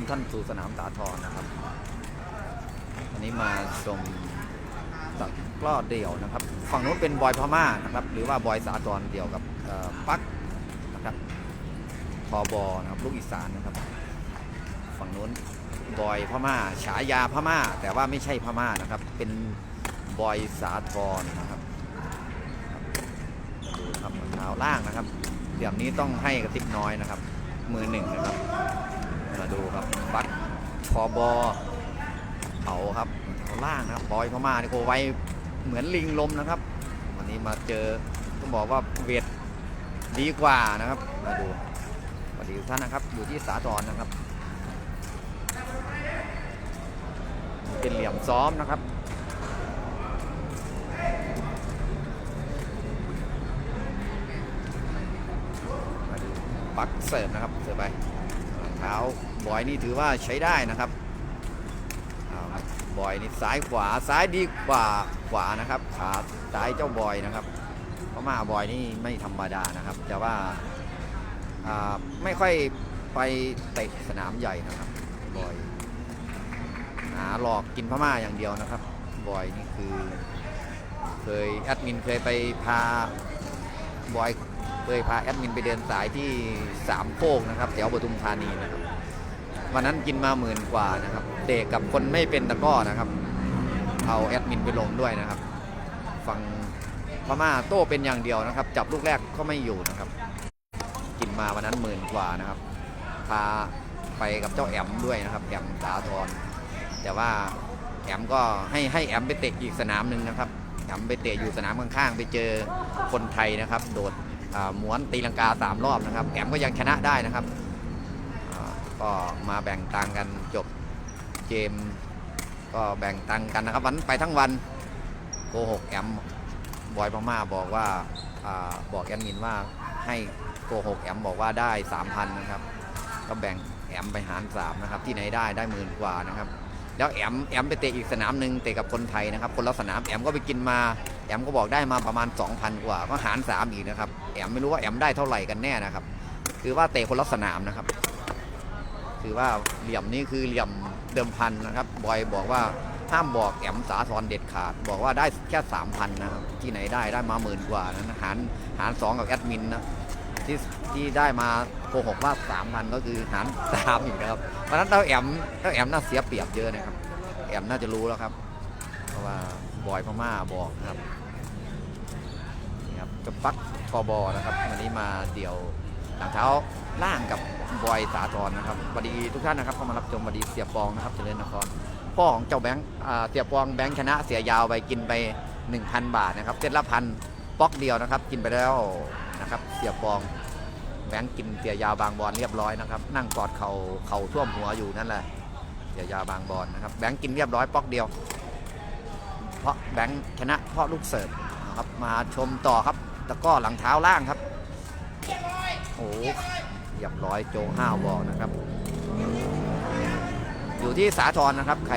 ำท่านสู่สนามสาทรนะครับวันนี้มาชมตะกร้อเดี่ยวนะครับ ฝั่งนู้นเป็นบอยพม่านะครับ หรือว่าบอยสาทรเดี่ยวกับปักนะครับทอบอนะครับลูกอีสานนะครับ ฝั่งนู้นบอยพม่า ฉายาพม่า แต่ว่าไม่ใช่พม่านะครับ เป็นบอยสาทรนะครับมาดูครับรองเท้าล่างนะครับเดี๋ยวนี้ต้องให้กระติบน้อยนะครับ มือหนึ่งนะครับ มาดูครับบัตทอบอเขาครับเขาล่างนะครับบอยพม่านี่โกไวเหมือนลิงลมนะครับวันนี้มาเจอต้องบอกว่าเวทดีกว่านะครับมาดูสวัสดีทุกท่านนะครับ อยู่ที่สาทรนะครับ เป็นเหลี่ยมซ้อมนะครับมาดูปักเสิร์ฟนะครับเสิร์ฟไปเท้า บอยนี่ถือว่าใช้ได้นะครับเอาครับบอยนี่ซ้ายขวาซ้ายดีกว่าขวานะครับ ขาซ้ายเจ้าบอยนะครับเพราะมาบอยนี่ไม่ธรรมดานะครับ แต่ว่าอ่าไม่ค่อยไปเตะสนามใหญ่นะครับบอยหาหลอกกินพม่าอย่างเดียวนะครับบอยนี่คือเคยแอดมินเคยไปพาบอยเคยพาแอดมินไปเดินสายที่สามโคกนะครับแถวปทุมธานีนะครับ วันนั้นกินมาหมื่นกว่านะครับ เด็กกับคนไม่เป็นตะก้อนะครับ เอาแอดมินไปลงด้วยนะครับฝั่งพม่าโต้เป็นอย่างเดียวนะครับ จับลูกแรกก็ไม่อยู่นะครับ กินมาวันนั้นหมื่นกว่านะครับ พาไปกับเจ้าแอมด้วยนะครับ แอมสาธรแต่ว่าแอมก็ให้ให้แอมไปเตะอีกสนามหนึ่งนะครับแอมไปเตะอยู่สนามข้างๆ ไปเจอคนไทยนะครับ โดดม้วนตีลังกาสามรอบนะครับ แอมก็ยังชนะได้นะครับ ก็มาแบ่งตังกันจบเกม ก็แบ่งตังกันนะครับวันไปทั้งวันโกหกแอมบอยพม่าบอกว่าอาบอกแอดมินว่าให้โกหกแอมบอกว่าได้ 3,000นะครับ ก็แบ่งแอมไปหารสามนะครับที่ไหนได้ได้หมื่นกว่านะครับ แล้วแอมแอมไปเตะอีกสนามหนึ่งเตะกับคนไทยนะครับ คนละสนามแอมก็ไปกินมาแอมก็บอกได้มาประมาณ 2,000 กว่า ก็หารสามอีกนะครับแอมไม่รู้ว่าแอมได้เท่าไหร่กันแน่นะครับ คือว่าเตะคนละสนามนะครับ คือว่าเหลี่ยมนี้คือเหลี่ยมเดิมพันนะครับบอยบอกว่าห้ามบอกแอมสาทรเด็ดขาด บอกว่าได้แค่สามพันนะครับที่ไหนได้ได้มาหมื่นกว่านั้นหารหารสองกับแอดมินนะที่ที่ได้มาโกหกว่าสามพันก็คือหารสามอีกนะครับเพราะฉะนั้นเต้าแอมเต้าแอมน่าเสียเปรียบเยอะนะครับ แอมน่าจะรู้แล้วครับ เพราะว่าบอยพม่าบอกนะครับนี่ครับจะปักทอบอนะครับวันนี้มาเดี่ยวหลังเท้าล่างกับ บอยสาธรนะครับสวัสดีทุกท่านนะครับเข้ามารับชมสวัสดีเสียปองนะครับเจริญนครพ่อของเจ้าแบงค์เสียปองแบงค์ชนะเสียยาวไปกินไป 1,000 บาทนะครับเจ็ดละพันป๊อกเดียวนะครับ กินไปแล้วนะครับเสียปองแบงค์กินเสียยาวบางบอลเรียบร้อยนะครับ นั่งกอดเขาเข่าท่วมหัวอยู่นั่นแหละเสียยาวบางบอลนะครับแบงค์กินเรียบร้อยป๊อกเดียว เพราะแบงค์ชนะเพราะลูกเสิร์ฟนะครับมาชมต่อครับตะก้อหลังเท้าล่างครับโอ้โห เรียบร้อยโจห้าวบอกนะครับ อยู่ที่สาทรนะครับ ใคร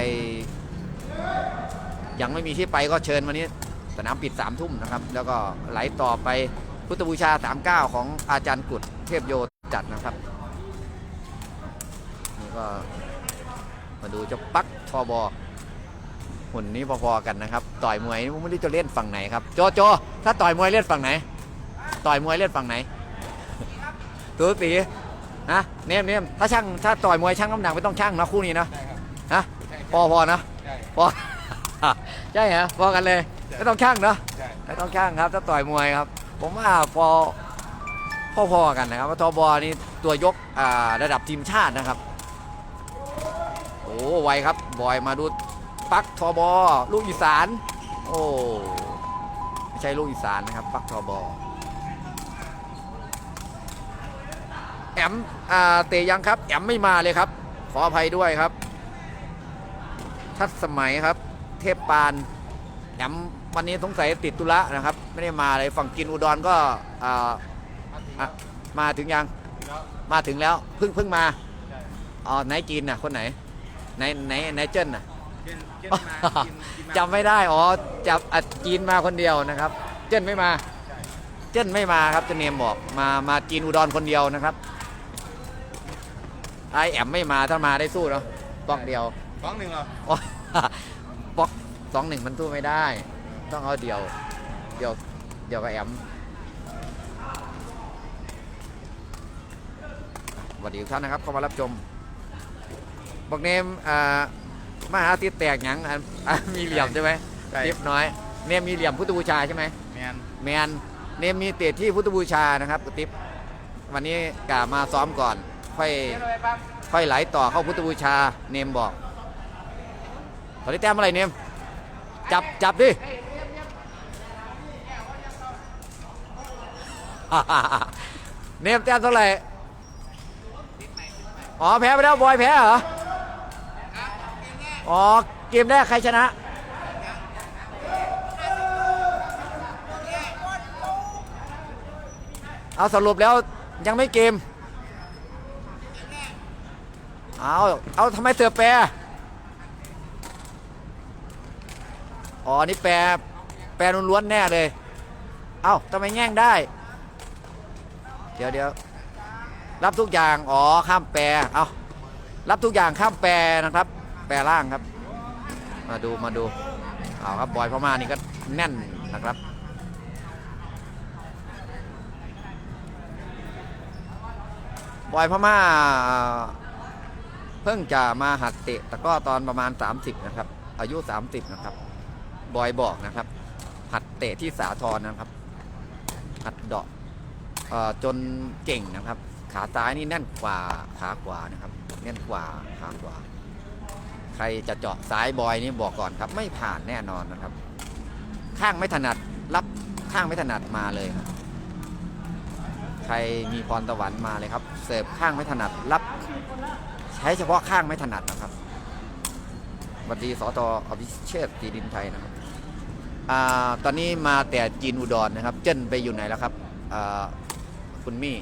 ยังไม่มีที่ไปก็เชิญวันนี้ สนามปิด3ามทุ่มนะครับ แล้วก็ไหลต่อไปพุทธบูชา 39 ของอาจารย์กุดเทพโยจัดนะครับนี่ก็มาดูเจ้าปักทอบอหุ่นนี้พอๆกันนะครับ ต่อยมวยไม่รู้จะเล่นฝั่งไหนครับโจโจถ้าต่อยมวยเล่นฝั่งไหน ต่อยมวยเล่นฝั่งไหน ตัวตีนะเนมเนมถ้าช่างถ้าต่อยมวยช่างน้ำหนักไม่ต้องช่างนะคู่นี้นะใช่ครับนะใช่พอพอนะใช่พอ ใช่ฮะพอกันเลยไม่ต้องช่างเนาะใช่ไม่ต้องช่างครับ ถ้าต่อยมวยครับ ผมว่าพอพอๆกันนะครับว่าทบนี่ตัวยกอ่าระดับทีมชาตินะครับโอ้ไวครับบอยมาดูปักทบลูกอีสาน โอ้ไม่ใช่ลูกอีสานนะครับ ปักทบ อมอ่าเตะยังครับแอมไม่มาเลยครับ ขออภัยด้วยครับ ทัดสมัยครับ เทพปานแอมวันนี้สงสัยติดตุระนะครับ ไม่ได้มาเลยฝั่งกินอุดรก็มาถึงยังมาถึงแล้วเพิ่งเพิ่งมาอ๋อไหนจีนน่ะคนไหนไหนไหนไหนเจิ้นน่ะจำไม่ได้อ๋อจับอัดจีนมาคนเดียวนะครับ เจิ้นไม่มา เจิ้นไม่มาครับเจะเนียมบอกมามาจีนอุดรคนเดียวนะครับ ไอแอมไม่มาถ้ามาได้สู้เนาะบล็อกเดียวสองหนึ่งเหรออ๋อบล็อกสองหนึ่งมันสู้ไม่ได้ ต้องเอาเดียว เดียวเดียวกับแอมสวัสดีทุกท่านนะครับเข้ามารับชมบอกเนมอ่ามาหาติดแตกหยังอันอันมีเหลี่ยมใช่ไหมใช่ เรียบน้อยเนมมีเหลี่ยมพุทธบูชาใช่ไหม แมนแมนเนมมีเตะที่พุทธบูชานะครับกระติบวันนี้กามาซ้อมก่อน ค่อยค่อยไหลต่อเข้าพุทธบูชาเนมบอก ตอนนี้แต้มอะไรเนม จับจับดิเนมแต้มเท่าไหร่อ๋อแพ้ไปแล้วบอยแพ้เหรออ๋อเกมแรกใครชนะเอาสรุปแล้วยังไม่เกม เอาเอาทำไมเสือแปรอ๋อนี่แปรแปรล้วนๆแน่เลย เอาทำไมแง่งได้ เดี๋ยวเดี๋ยวรับทุกอย่าง อ๋อ ข้ามแปรเอารับทุกอย่างข้ามแปรนะครับ แปรล่างครับ มาดูมาดูเอาครับบอยพม่านี่ก็แน่นนะครับบอยพม่า เพิ่งจะมาหัดเตะแต่ก็ตอนประมาณ 30 นะครับ อายุ 30 นะครับ บอยบอกนะครับ หัดเตะที่สาทรนะครับ หัดเดาะจนเก่งนะครับ ขาซ้ายนี่แน่นกว่าขาขวานะครับ แน่นกว่าขาขวา ใครจะเจาะซ้ายบอยนี่บอกก่อนครับ ไม่ผ่านแน่นอนนะครับ ข้างไม่ถนัดรับข้างไม่ถนัดมาเลยครับ ใครมีพรสวรรค์มาเลยครับ เสิร์ฟข้างไม่ถนัดรับ ใช้เฉพาะข้างไม่ถนัดนะครับสวัสดีสตอภิเชษตีดินไทยนะครับอตอนนี้มาแต่จีนอุดรนะครับ เจิ้นไปอยู่ไหนแล้วครับคุณมี่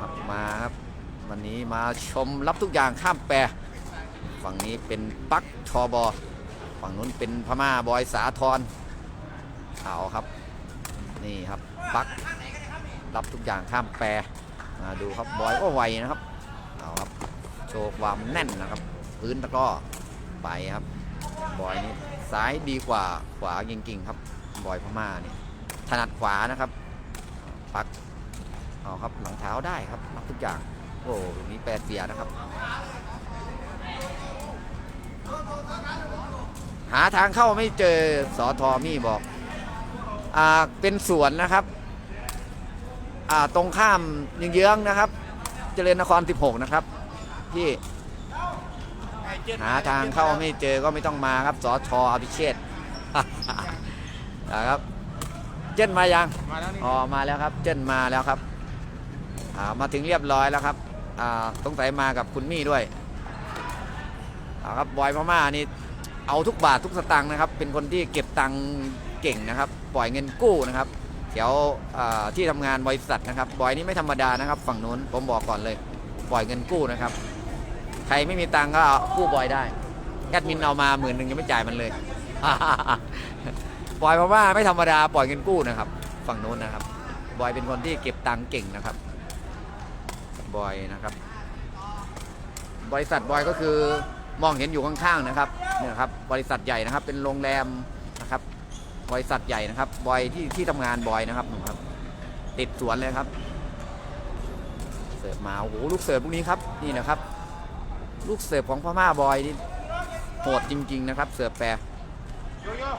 ครับมาครับวันนี้มาชมรับทุกอย่างข้ามแปรฝั่งนี้เป็นปักทอบอฝั่งนู้นเป็นพม่าบอยสาทรเอาครับ นี่ครับปักรับทุกอย่างข้ามแปรมาดูครับบอยก็ไวนะครับ ชว์ความแน่นนะครับ พื้นตะก้อไปครับ บอยนี่ซ้ายดีกว่าขวาจริงๆครับ บอยพม่านี่ถนัดขวานะครับ ปักเอาครับหลังเท้าได้ครับรับทุกอย่าง โอ้นี่แปดเสียนะครับ หาทางเข้าไม่เจอสอทอมี่บอกอ่าเป็นสวนนะครับอ่าตรงข้ามยังเยื้องนะครับ เจริญนคร 16 นะครับ พี่หาทางเข้าไม่เจอก็ไม่ต้องมาครับสอชออภิเชษฐ์นะครับ เจนมายังมาแล้วนี่อ๋อมาแล้วครับ เจนมาแล้วครับอ่ามาถึงเรียบร้อยแล้วครับอ่าสงสัยมากับคุณมี่ด้วยอ่าครับบอยพม่านี่เอาทุกบาททุกสตังค์นะครับ เป็นคนที่เก็บตังค์เก่งนะครับ ปล่อยเงินกู้นะครับแถวอ่าที่ทำงานบริษัทนะครับ บอยนี่ไม่ธรรมดานะครับ ฝั่งนู้นผมบอกก่อนเลย ปล่อยเงินกู้นะครับ ใครไม่มีตังค์ก็เอากู้บอยได้แอดมินเอามาหมื่นหนึ่งยังไม่จ่ายมันเลย บอยเพราะว่าไม่ธรรมดาปล่อยเงินกู้นะครับ ฝั่งโน้นนะครับ บอยเป็นคนที่เก็บตังค์เก่งนะครับ บอยนะครับ บริษัทบอยก็คือมองเห็นอยู่ข้างๆนะครับเนี่ยนะครับ บริษัทใหญ่นะครับ เป็นโรงแรมนะครับ บริษัทใหญ่นะครับ บอยที่ที่ทำงานบอยนะครับนู่นครับ ติดสวนเลยครับ เสิร์ฟมาโอ้โหลูกเสิร์ฟพวกนี้ครับนี่นะครับ ลูกเสิร์ฟของพม่าบอยนี่โหดจริง ๆ นะครับ เสิร์ฟแปรโยโย่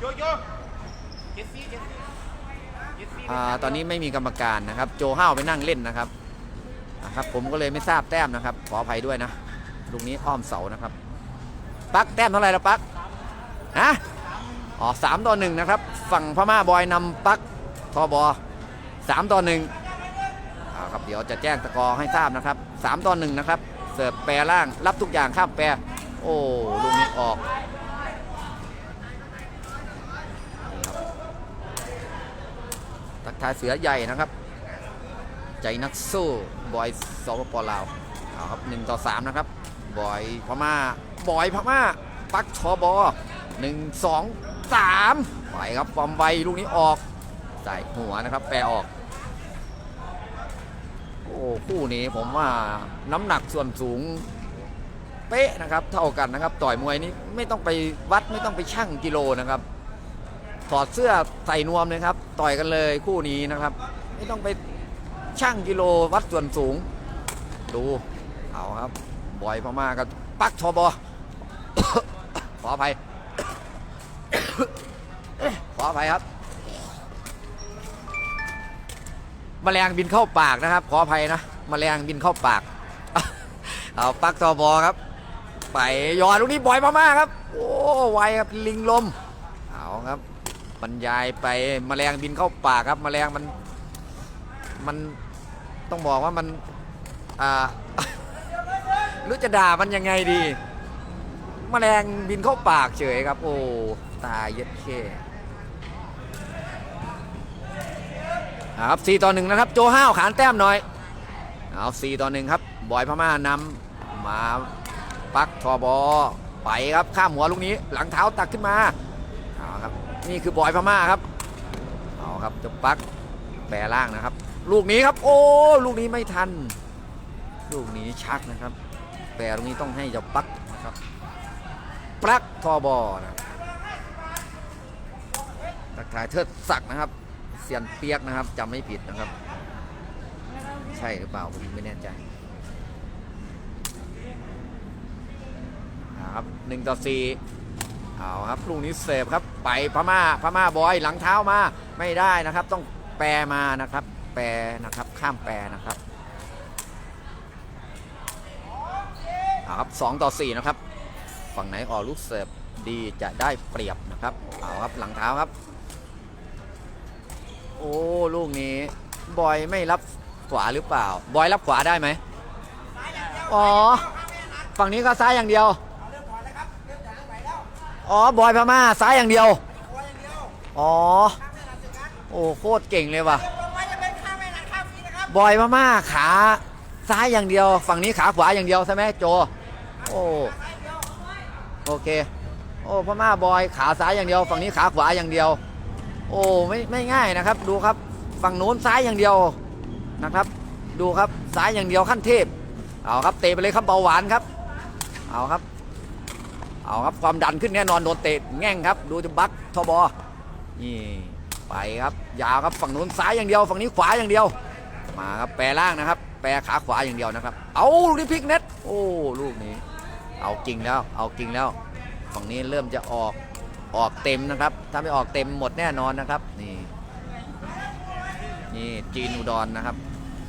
โยโย่เจสซี่เจสซี่เจสซี่อ่าตอนนี้ไม่มีกรรมการนะครับ โจห้าวไปนั่งเล่นนะครับนะครับผมก็เลยไม่ทราบแต้มนะครับ ขออภัยด้วยนะลูกนี้อ้อมเสานะครับ ปักแต้มเท่าไหร่ละปักฮะอ๋อสามต่อหนึ่งนะครับ ฝั่งพม่าบอยนำปักทอบอสามต่อหนึ่งอ่าครับเดี๋ยวจะแจ้งตะกอให้ทราบนะครับสามต่อหนึ่งนะครับ เสิร์ฟแปรล่างรับทุกอย่างข้ามแปรโอ้ลูกนี้ออกนี่ครับทักทายเสือใหญ่นะครับ ใจนักสู้บอยสปปลาวเอาครับหนึ่งต่อสามนะครับบอยพม่าบอยพม่าปักชอบอหนึ่งสองสามไปครับความไวลูกนี้ออกใส่หัวนะครับ แปรออก อ้คู่นี้ผมว่าน้ำหนักส่วนสูงเป๊ะนะครับเท่ากันนะครับ ต่อยมวยนี้ไม่ต้องไปวัดไม่ต้องไปชั่งกิโลนะครับ ถอดเสื้อใส่นวมเลยครับ ต่อยกันเลยคู่นี้นะครับ ไม่ต้องไปชั่งกิโลวัดส่วนสูง ดูเอาครับบอยพม่ากับปักทอบขออภัยขออภัยครับ แมลงบินเข้าปากนะครับ ขออภัยนะแมลงบินเข้าปาก เอาปักทบครับ ไปยอดลูกนี้บอยพม่าครับ โอ้ไวครับลิงลม เอาครับบรรยายไปแมลงบินเข้าปากครับแมลงมันมันต้องบอกว่ามันอ่ารู้จะด่ามันยังไงดีแมลงบินเข้าปากเฉยครับ โอ้ตายเย็ดเค ครับสี่ต่อหนึ่งนะครับ โจห้าวขานแต้มหน่อยเอาสี่ต่อหนึ่งครับ บอยพม่านำมาปักทอบอไปครับข้ามหัวลูกนี้หลังเท้าตักขึ้นมาเอาครับนี่คือบอยพม่าครับเอาครับจะปักแปรล่างนะครับ ลูกนี้ครับ โอ้ลูกนี้ไม่ทัน ลูกนี้ชักนะครับแปรตรงนี้ต้องให้เจ้าปักนะครับปลักทอบอนะตักทายเทิดศักดิ์นะครับ เสียนเปียกนะครับจำไม่ผิดนะครับ ใช่หรือเปล่าผมไม่แน่ใจครับหนึ่งต่อสี่เอาครับลูกนี้เสฟครับไปพม่าพม่าบอยหลังเท้ามาไม่ได้นะครับ ต้องแปรมานะครับ แปรนะครับข้ามแปรนะครับเอาครับสองต่อสี่นะครับ ฝั่งไหนออกลูกเสิร์ฟดีจะได้เปรียบนะครับเอาครับหลังเท้าครับ โอ้ลูกนี้ บอยไม่รับขวาหรือเปล่า บอยรับขวาได้ไหมอ๋อ ฝั่งนี้ก็ซ้ายอย่างเดียว อ๋อบอยพม่าซ้ายอย่างเดียว อ๋อ โอ้โคตรเก่งเลยว่ะ บอยพม่าขาซ้ายอย่างเดียว ฝั่งนี้ขาขวาอย่างเดียวใช่ไหมโจ โอ้โอเค โอ้พม่าบอยขาซ้ายอย่างเดียว ฝั่งนี้ขาขวาอย่างเดียว โอ้ไม่ไม่ง่ายนะครับ ดูครับฝั่งโน้นซ้ายอย่างเดียวนะครับ ดูครับซ้ายอย่างเดียวขั้นเทพเอาครับเตะไปเลยครับเบาหวานครับ เอาครับ เอาครับความดันขึ้นแน่นอนโดนเตะแง่งครับ ดูจะบักทบอนี่ไปครับยาวครับฝั่งโน้นซ้ายอย่างเดียว ฝั่งนี้ขวาอย่างเดียว มาครับแปรล่างนะครับ แปรขาขวาอย่างเดียวนะครับ เอาลูกนี้พลิกเน็ตโอ้ลูกนี้ เอาจริงแล้ว เอาจริงแล้ว ฝั่งนี้เริ่มจะออก ออกเต็มนะครับ ถ้าไม่ออกเต็มหมดแน่นอนนะครับ นี่นี่จีนอุดรนะครับ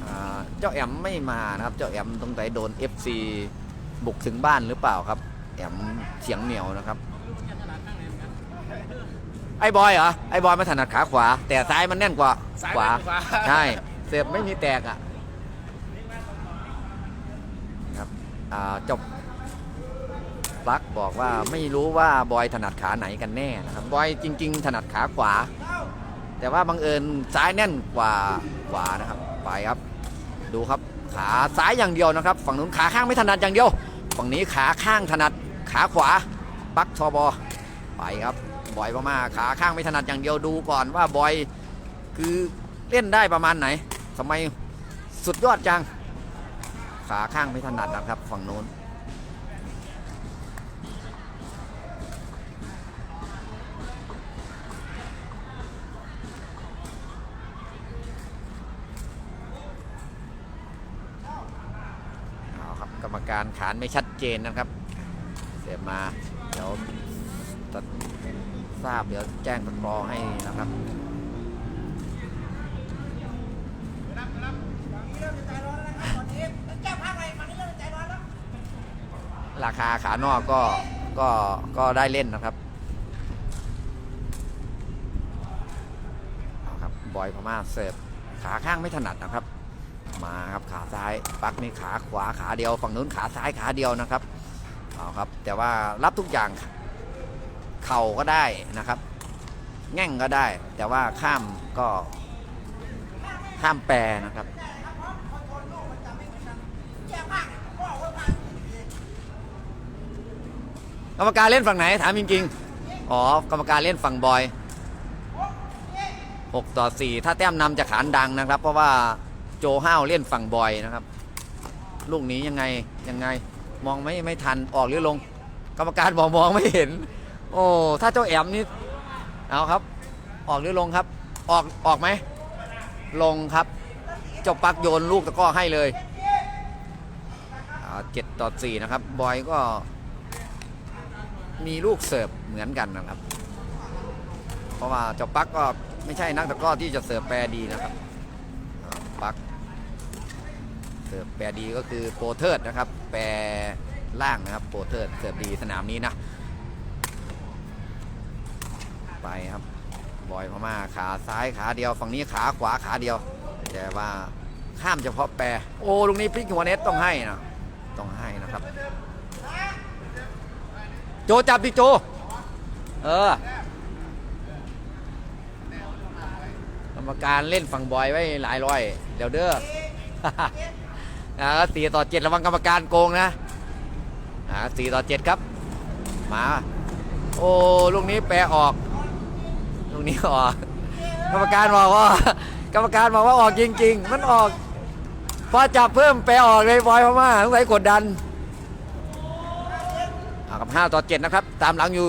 อ่าเจ้าแอมไม่มานะครับ เจ้าแอมตรงไหนโดน FC บุกถึงบ้านหรือเปล่าครับ แอมเสียงเหนียวนะครับ ไอ้บอยเหรอ ไอ้บอยมาถนัดขาขวา แต่ซ้ายมันแน่นกว่าซ้ายขวาแน่นกว่าใช่เสียบไม่มีแตกอะครับอ่าจบ ปลักบอกว่าไม่รู้ว่าบอยถนัดขาไหนกันแน่นะครับบอยจริง ๆ ถนัดขาขวา แต่ว่าบังเอิญซ้ายแน่นกว่าขวานะครับไปครับดูครับขาซ้ายอย่างเดียวนะครับ ฝั่งนู้นขาข้างไม่ถนัดอย่างเดียวฝั่งนี้ขาข้างถนัดขาขวาปักทอบอไปครับบอยพม่าขาข้างไม่ถนัดอย่างเดียวดูก่อนว่าบอยคือเล่นได้ประมาณไหนทำไมสุดยอดจัง ขาข้างไม่ถนัดนะครับฝั่งโน้น เอาค รับกรมการขานไม่ชัดเจนนะครับ เสียมาเดี๋ยวจะทราบเดี๋ยวแจ้งตะกรอให้นะครับราคาขานอกก็ก็ก็ได้เล่นนะครับครับบอยพม่าเสิร์ฟขาข้างไม่ถนัดนะครับ ปักนี่ขาขวาขาเดียว ฝั่งนู้นขาซ้ายขาเดียวนะครับเอาครับ แต่ว่ารับทุกอย่างเข่าก็ได้นะครับ แง่งก็ได้ แต่ว่าข้ามก็ข้ามแปรนะครับกรรมการเล่นฝั่งไหนถามจริงๆ อ๋อกรรมการเล่นฝั่งบอย 6 ต่อ 4 ถ้าแต้มนำจะขานดังนะครับ เพราะว่าโจห้าวเล่นฝั่งบอยนะครับ ลูกนี้ยังไงยังไงมองไม่ไม่ทันออกหรือลง กรรมการบอกมองไม่เห็น โอ้ถ้าเจ้าแอมนี่เอาครับ ออกหรือลงครับ ออกออกไหมลงครับเจ้าปักโยนลูกตะก้อให้เลยเจ็ดต่อสี่นะครับบอยก็มีลูกเสิร์ฟเหมือนกันนะครับ เพราะว่าเจ้าปักก็ไม่ใช่นักตะก้อที่จะเสิร์ฟแปรดีนะครับปัก สิร์ฟแปรดีก็คือโปรเทิร์ดนะครับ แปรล่างนะครับโปรเทิร์ดเสิร์ฟดีสนามนี้นะ ไปครับบอยพม่าขาซ้ายขาเดียว ฝั่งนี้ขาขวาขาเดียว แต่ว่าข้ามเฉพาะแปรโอ้ลูกนี้พลิกหัวเน็ตต้องให้นะต้องให้นะครับ โจจับดิโจ เออกรรมการเล่นฝั่งบอยไว้หลายร้อย เดี๋ยวเด้อ อ่าสี่ต่อเจ็ดระวังกรรมการโกงนะอ่าสี่ต่อเจ็ดครับมาโอ้ลูกนี้แปรออกลูกนี้ออกกรรมการบอกว่ากรรมการบอกว่าออกจริง ๆ มันออกพอจับเพิ่มแปรออกเลยบอยพม่าสงสัยกดดันเอากับ 5 ต่อ 7 นะครับ ตามหลังอยู่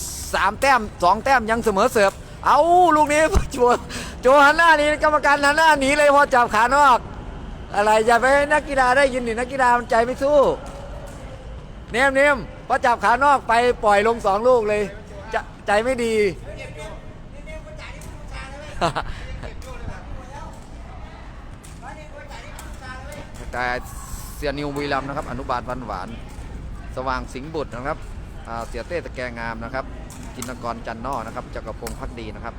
3 แต้ม 2 แต้มยังเสมอเสิร์ฟเอาลูกนี้โจโจหันหน้านี้กรรมการหันหน้าหนีเลยพอจับขานอก อะไรอย่าไปให้นักกีฬาได้ยินดินักกีฬามันใจไม่สู้ เนมเนมพอจับขานอกไปปล่อยลงสองลูกเลยจใจไม่ดี แต่เสียนิวบุรีรัมนะครับ อนุบาลวันหวาน สว่างสิงห์บุตรนะครับเสียเต้ตะแกงงามนะครับกินกรจันนอกนะครับจักรพงศ์พักดีนะครับ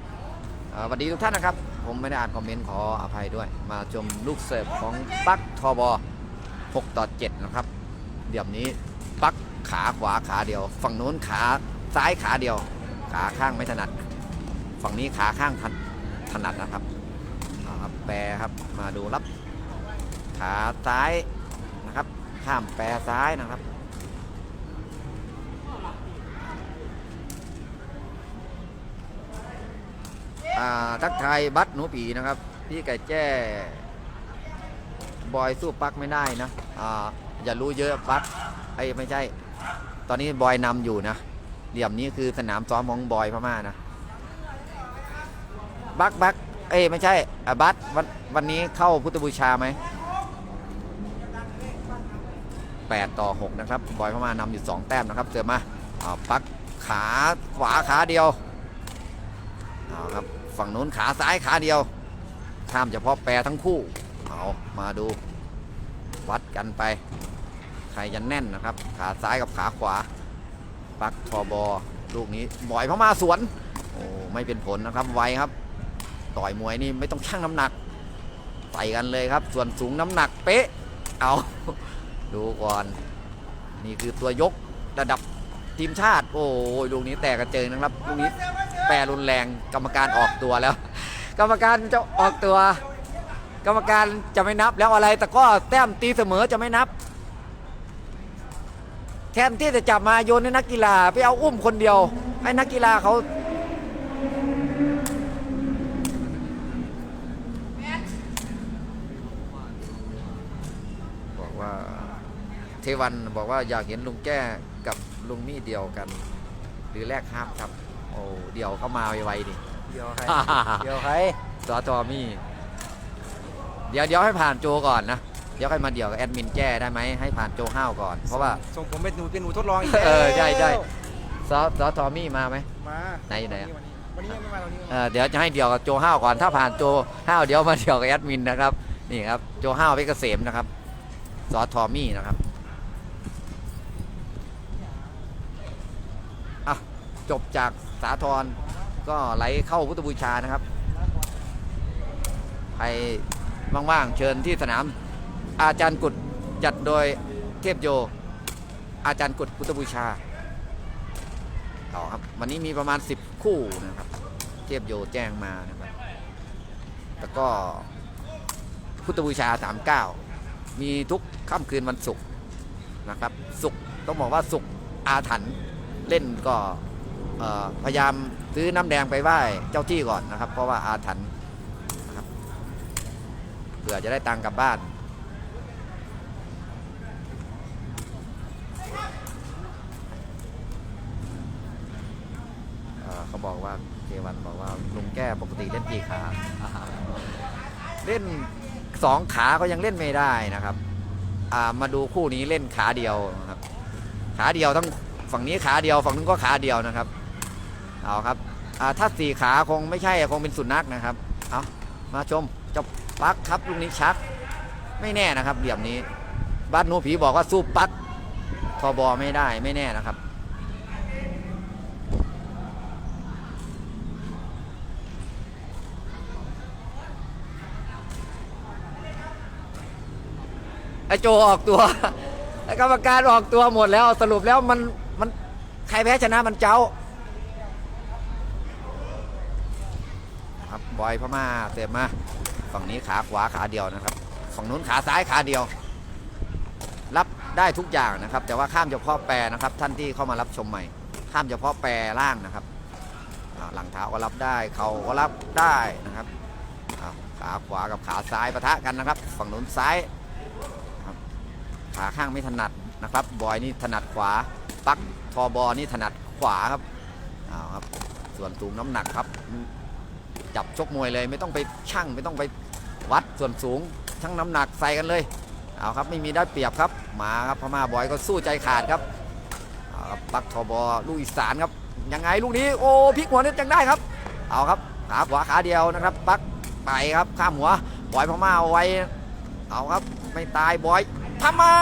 สวัสดีทุกท่านนะครับ ผมไม่ได้อ่านคอมเมนต์ขออภัยด้วย มาชมลูกเสิร์ฟของปักทอบอ6ต่อ7นะครับ เดี๋ยวนี้ปักขาขวาขาเดียว ฝั่งนู้นขาซ้ายขาเดียว ขาข้างไม่ถนัด ฝั่งนี้ขาข้างถนถนัดนะครับครับแปรครับมาดูรับ ขาซ้ายนะครับ ข้ามแปรซ้ายนะครับ ทักทายบัตหนูปีนะครับ พี่ไก่แจ้บอยสู้ปักไม่ได้นะอ่าอย่ารู้เยอะปักไอ้ไม่ใช่ ตอนนี้บอยนำอยู่นะเหลี่ยมนี้คือสนามซ้อมของบอยพม่านะบักบักเอ้ไม่ใช่บัตวันวันนี้เข้าพุทธบูชาไหม8 ต่อ 6 นะครับ บอยพม่านำอยู่ 2 แต้มนะครับเสือมาเอาปักขาขวาขาเดียวเอาครับ ฝั่งนู้นขาซ้ายขาเดียวข้ามเฉพาะแปรทั้งคู่เอามาดู วัดกันไป ใครจะแน่นนะครับ ขาซ้ายกับขาขวา ปักทอบอลูกนี้บ่อยพม่าสวนโอ้ไม่เป็นผลนะครับไวครับ ต่อยมวยนี่ไม่ต้องชั่งน้ำหนักใส่กันเลยครับ ส่วนสูงน้ำหนักเป๊ะ เอาดูก่อน นี่คือตัวยกระดับทีมชาติ โอ้ยลูกนี้แตกกระเจิงนะครับลูกนี้ ปรรุนแรงกรรมการออกตัวแล้ว กรรมการจะออกตัว กรรมการจะไม่นับแล้วอะไร แต่ก็แต้มตีเสมอจะไม่นับ แทนที่จะจับมาโยนให้นักกีฬาไปเอาอุ้มคนเดียว ให้นักกีฬาเขาบอกว่าเทวันบอกว่าอยากเห็นลุงแก้กับลุงมี่เดียวกัน หรือแลกห้ามครับ โอ้เดี๋ยวเข้ามาไวๆดิ เดี๋ยวใคร เดี๋ยวใครสอจอมี่ เดี๋ยวเดี๋ยวให้ผ่านโจก่อนนะ เดี๋ยวค่อยมาเดี๋ยวกับแอดมินแจ้ได้ไหมให้ผ่านโจห้าวก่อน เพราะว่า ส่งผมเป็นหนูเป็นหนูทดลองอีกเออแล้วใช่ใช่ซอสอทอมี่มาไหม มาไหนอยู่ไหนอะ วันนี้วันนี้ยังไม่มาตอนนี้เออเดี๋ยวจะให้เดี๋ยวกับโจห้าวก่อน ถ้าผ่านโจห้าวเดี๋ยวมาเดี๋ยวกับแอดมินนะครับ นี่ครับ โจห้าวเพชรเกษมนะครับ ซอทอมี่นะครับอะจบจาก สาทรก็ไหลเข้าพุทธบูชานะครับใครว่างๆเชิญที่สนามอาจารย์กุดจัดโดยเทพโย อาจารย์กุดพุทธบูชาต่อครับวันนี้มีประมาณ 10 คู่นะครับ เทพโยแจ้งมานะครับแล้วก็พุทธบูชา 39 มีทุกค่ำคืนวันศุกร์นะครับศุกร์ต้องบอกว่าศุกร์อาถรรพ์เล่นก่อ พยายามซื้อน้ำแดงไปไหว้เจ้าที่ก่อนนะครับ เพราะว่าอาถรรพ์นะครับเผื่อจะได้ตังค์กลับบ้าน เขาบอกว่าเควันบอกว่าลุงแก้ปกติเล่นกี่ขา เล่นสองขาก็ยังเล่นไม่ได้นะครับามาดูคู่นี้เล่นขาเดียวนะครับ ขาเดียวทั้งฝั่งนี้ขาเดียวฝั่งนู้นก็ขาเดียวนะครับ เอาครับถ้าสี่ขาคงไม่ใช่คงเป็นสุนัขนะครับเอามาชมเจะปักครับลูกนี้ชัก ไม่แน่นะครับเหลี่ยมนี้บ้านหนูผีบอกว่าสู้ปักทอบอไม่ได้ไม่แน่นะครับไอโจออกตัวไอกรรมการออกตัวหมดแล้วสรุปแล้วมันมันใครแพ้ชนะมันเจ้า ครับ บอยพม่าเสียบมาฝั่งนี้ขาขวาขาเดียวนะครับฝั่งนู้นขาซ้ายขาเดียว รับได้ทุกอย่างนะครับ แต่ว่าข้ามเฉพาะแปรนะครับ ท่านที่เข้ามารับชมใหม่ ข้ามเฉพาะแปรล่างนะครับหลังเท้าก็รับได้เข่าก็รับได้นะครับขาขวากับขาซ้ายปะทะกันนะครับ ฝั่งนู้นซ้ายขาข้างไม่ถนัดนะครับบอยนี่ถนัดขวาปักทอบอนี่ถนัดขวาครับเอาครับ ส่วนสูงน้ำหนักครับ จับชกมวยเลย ไม่ต้องไปชั่งไม่ต้องไปวัดส่วนสูงชั่งน้ำหนักใส่กันเลยเอาครับไม่มีได้เปรียบครับมาครับพม่าบอยก็สู้ใจขาดครับเอาครับปักทอบอลูกอีสานครับยังไงลูกนี้โอ้พลิกหัวนี่ยังได้ครับ เอาครับขาขวาขาเดียวนะครับ ปักไปครับข้ามหัวบอยพม่าเอาไว้เอาครับไม่ตายบอยพม่า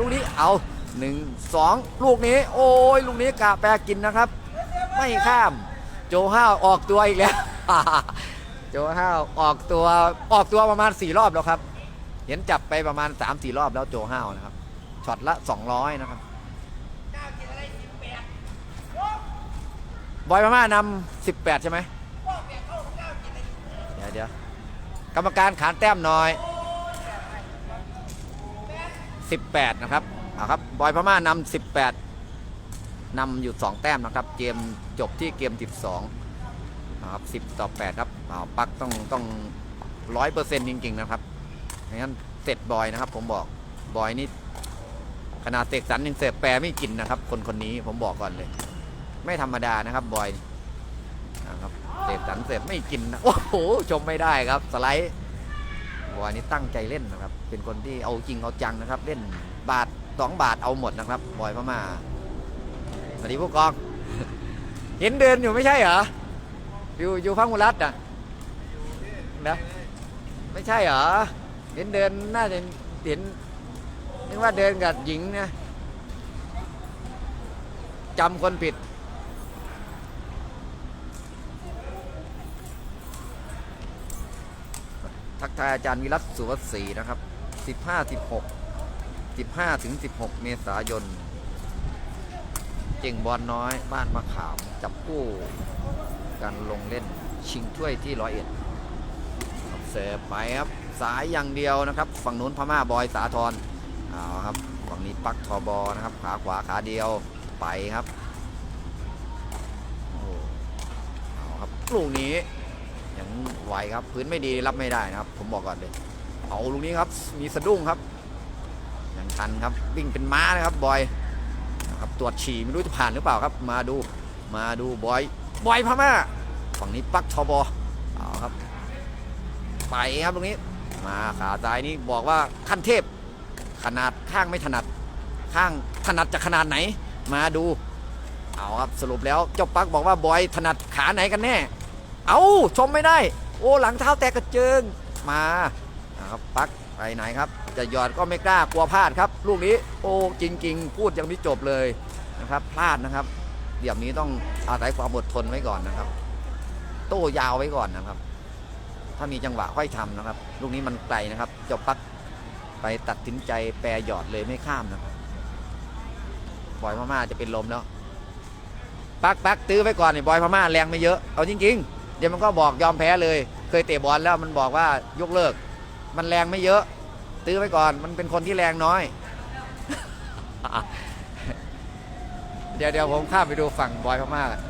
ลูกนี้เอาหนึ่งสองลูกนี้ โอ้ยลูกนี้กะแปรกินนะครับ ไม่ข้าม โจห้าออกตัวอีกแล้ว โจห้าวออกตัวออกตัวประมาณ 4 รอบแล้วครับ เห็นจับไปประมาณ 3-4 รอบแล้วโจห้าวนะครับช็อตละ 200 นะครับบอยพม่านำ18 ใช่ไหมเดี๋ยวเดี๋ยวกรรมการขานแต้มหน่อย 18 นะครับเอาครับบอยพม่านำ18นำอยู่ 2 แต้มนะครับ เกมจบที่เกม 12นะ ครับ10ต่อ8ครับเอาปักต้องต้องร้อยเปอร์เซ็นต์จริง ๆ นะครับไม่งั้นเสร็จบอยนะครับ ผมบอกบอยนี่ขนาดเสกสรรยังเสิร์ฟแปรไม่กินนะครับ คนคนนี้ผมบอกก่อนเลย ไม่ธรรมดานะครับบอยนะครับเสกสรรเสิร์ฟไม่กินนะโอ้โหชมไม่ได้ครับ สไลด์บอยนี่ตั้งใจเล่นนะครับ เป็นคนที่เอาจริงเอาจังนะครับ เล่นบาทสองบาทเอาหมดนะครับบอยพม่าสวัสดีผู้กอง เห็นเดินอยู่ไม่ใช่เหรอ อยู่อยู่พังมุรัตอะนะไม่ใช่เหรอเห็นเดินน่าจะเห็นนึกว่าเดินกับหญิงนะจำคนผิด ทักทายอาจารย์วิรัตสุวัสศรีนะครับ 15 16 15ถึง16 เมษายนเก่งบอลน้อย บ้านมะขาม จับคู่ การลงเล่นชิงถ้วยที่ร้อยเอ็ดเสิร์ฟไปครับสายอย่างเดียวนะครับ ฝั่งนู้นพม่าบอยสาทรเอาครับฝั่งนี้ปักทอบอนะครับขาขวาขาเดียวไปครับโอ้เอาครับลูกนี้ยังไหวครับพื้นไม่ดีรับไม่ได้นะครับ ผมบอกก่อนเลยเอาลูกนี้ครับมีสะดุ้งครับยังทันครับวิ่งเป็นม้านะครับบอยนะครับตรวจฉี่ไม่รู้จะผ่านหรือเปล่าครับ มาดูมาดูบอย บอยพม่าฝั่งนี้ปักทอบอเอาครับ ไปครับตรงนี้ มาขาซ้ายนี่บอกว่าขั้นเทพ ขนาดข้างไม่ถนัด ข้างถนัดจะขนาดไหน มาดูเอาครับสรุปแล้วเจ้าปักบอกว่าบอยถนัดขาไหนกันแน่ เอาชมไม่ได้ โอ้หลังเท้าแตกกระเจิงมานะครับปักไปไหนครับ จะหยอดก็ไม่กล้ากลัวพลาดครับ ลูกนี้โอ้จริง ๆ พูดยังไม่จบเลยนะครับ พลาดนะครับ เดี๋ยวนี้ต้องอาศัยความอดทนไว้ก่อนนะครับ โต้ยาวไว้ก่อนนะครับ ถ้ามีจังหวะค่อยทำนะครับ ลูกนี้มันไกลนะครับเจ้าปักไปตัดสินใจแปรหยอดเลยไม่ข้ามนะครับบอยพม่าจะเป็นลมแล้วปักปักตื้อไว้ก่อนนี่บอยพม่าแรงไม่เยอะเอาจริง ๆ เดี๋ยวมันก็บอกยอมแพ้เลย เคยเตะบอลแล้วมันบอกว่ายกเลิก มันแรงไม่เยอะ ตื้อไว้ก่อนมันเป็นคนที่แรงน้อย ดี๋ยวเดี๋ยวผมข้ามไปดูฝั่งบอยพม่าก่อน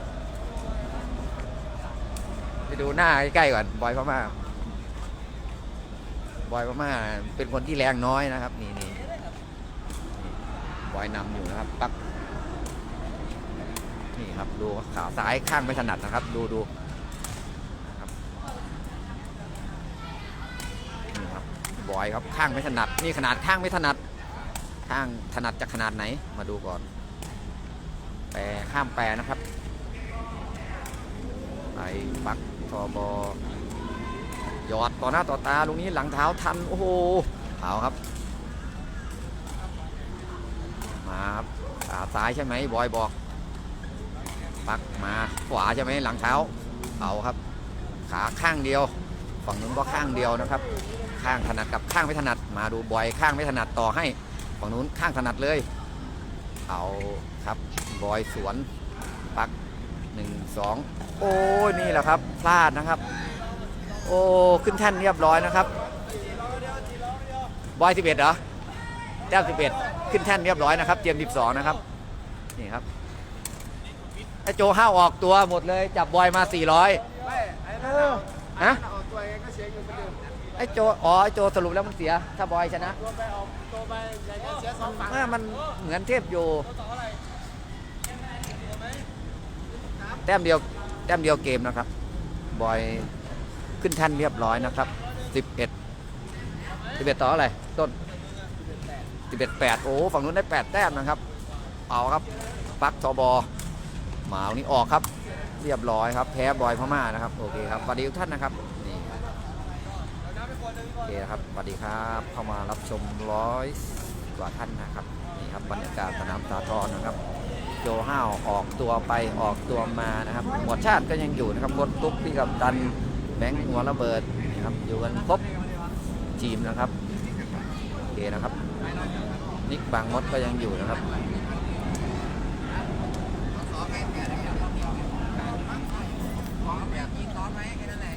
ไปดูหน้าใกล้ๆก่อนบอยพม่าบอยพม่าเป็นคนที่แรงน้อยนะครับ นี่นี่บอยนำอยู่นะครับปักนี่ครับดูขาซ้ายข้างไม่ถนัดนะครับ ดูดูนี่ครับบอยครับข้างไม่ถนัดนี่ขนาดข้างไม่ถนัด ข้างถนัดจะขนาดไหนมาดูก่อน แปรข้ามแปรนะครับไปปักทอบอยอดต่อหน้าต่อตาลูกนี้หลังเท้าทันโอ้โหเท้าครับ มาครับขาซ้ายใช่ไหมบอยบอก ปักมาขวาใช่ไหมหลังเท้าเอาครับ ขาข้างเดียว ฝั่งนู้นก็ข้างเดียวนะครับ ข้างถนัดกับข้างไม่ถนัด มาดูบอยข้างไม่ถนัดต่อให้ ฝั่งนู้นข้างถนัดเลย เอาครับ บอยสวนปักหนึ่งสองโอ้ยนี่แหละครับ พลาดนะครับ โอ้ขึ้นแท่นเรียบร้อยนะครับบอยสิบเอ็ดเหรอแต้มสิบเอ็ดขึ้นแท่นเรียบร้อยนะครับเตรียมสิบสองนะครับนี่ครับไอโจห้าวออกตัวหมดเลย จับบอยมา400ไม่ไอ้นั่นน่ะฮะออกตัวเองก็เสียเงินเหมือนเดิมไอโจอ๋อไอโจสรุปแล้วมันเสีย ถ้าบอยชนะตัวไปออกตัวไปใหญ่เสียสองฝั่งเมื่อมันเหมือนเทพอยู่ แต้มเดียวแต้มเดียวเกมนะครับ บอยขึ้นแท่นเรียบร้อยนะครับ 11 11 ต่ออะไรต้น 11 8 โอ้ฝั่งนู้นได้ 8 แต้มนะครับ เอาครับปักทบหมาวันนี้ออกครับ เรียบร้อยครับ แพ้บอยพม่านะครับ โอเคครับสวัสดีทุกท่านนะครับนี่โอเคครับสวัสดีครับเข้ามารับชมร้อยกว่าท่านนะครับนี่ครับบรรยากาศสนามสาทรนะครับ โจห้าวออกตัวไปออกตัวมานะครับหมวดชาติก็ยังอยู่นะครับบดตุ๊กพี่กับตันแบงค์หัวระเบิดนะครับอยู่กันครบทีมนะครับโอเคนะครับนิกบางมดก็ยังอยู่นะครับแบบยิงซ้อมไหมแค่นั้นแหละ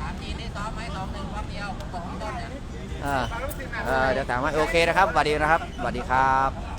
ถามจีนนี่ซ้อมไหมสองหนึ่งความเดียวของต้นเนี่ยอ่าเอ่อเดี๋ยวถามว่าโอเคนะครับสวัสดีนะครับสวัสดีครับ